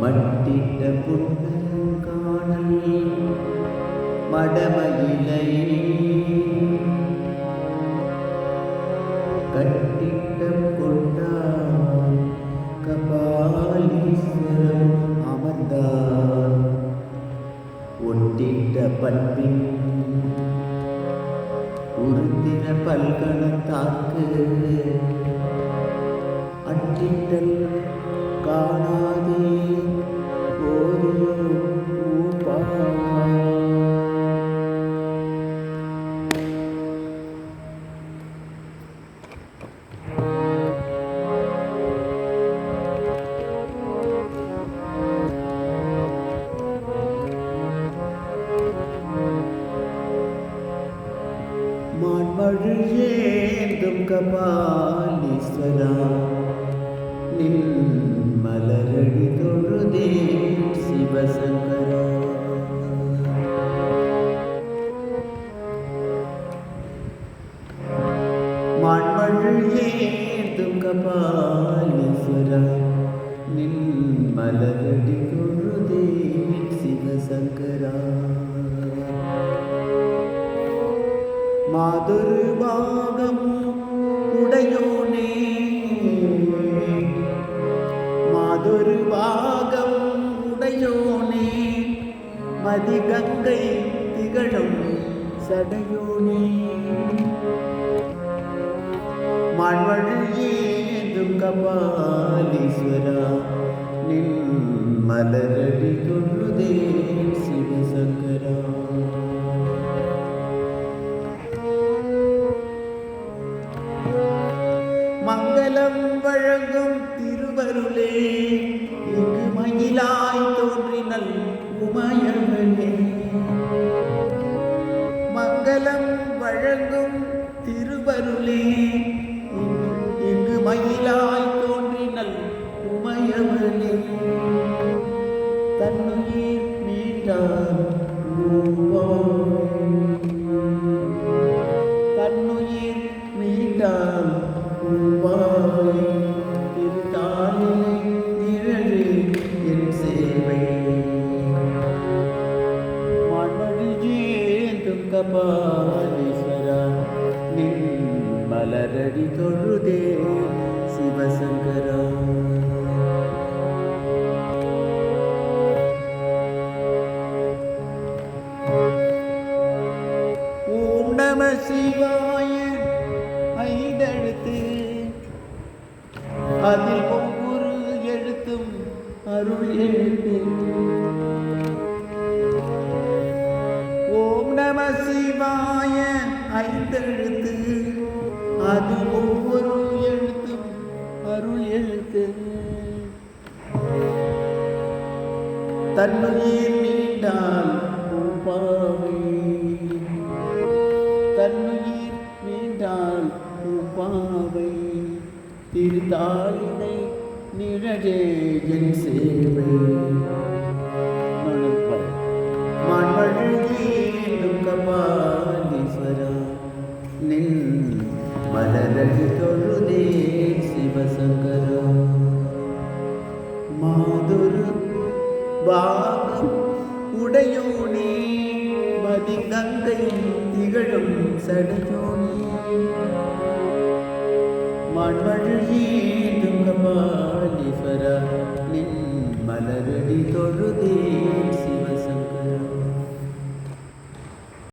மட்டிட்ட புன்னங்காணல் மடமயிலை. கட்டிட்ட கொண்டான் கபாலீஸ்வரம் அமர்ந்தான். ஒட்டிட்ட பண்பின் உருத்திர பல்கணத்தாக்கு அட்டிட்டல் காணாதே போதியோ மான்மழியேந்தும் கபாலீஸ்வரா நின் மலரடி தொழுதே சிவசங்கரா மான்மழியேந்தும் கபாலீஸ்வரா நின் மலரடி தொழுதே சிவசங்கரா மாதுரு பாகம் உடையோனே மாதுரு பாகம் உடையோனே மதிகங்கை திகழும் சடையோனே மண்வழியேதும் கபாலீஸ்வரா நின் மலரடி தொழுதே வழங்கும் திருவருளே. இங்கு மயிலாய் தோன்றினல் உமையவனே மங்களம் வழங்கும் திருவருளே. இங்கு- இங்கு மயிலாய் தோன்றினல் உமையவனே தன்னுயிர் மீட்டான் தன்னுயிர் மீட்டான் மணழியேந்தும் கபாலீஸ்வரா நின் மலரடி தொழுதே சிவசங்கரா. ஓம் நம சிவாய ஐந்தெழுத்து அதில் ஒவ்வொரு எழுத்தும் அருள் எழுத்து. ஐந்தெழுத்து அது ஒவ்வொரு எழுத்தும் அருள் எழுத்து. தன்னுயிர் நீண்டால் உபாவை தன்னுயிர் மீண்டால் உபாவை திருத்தாளினை நிழலே என் சேவை. மண்மழுகேடும் மலரடி தொழுதே சிவசங்கரா மாதுரு பாகம் உடையோனே மதிகங்கை திகழும் சடையோனே மண்மழியேதும் கபாலீஸ்வரா நின் மலரடி தொழுதே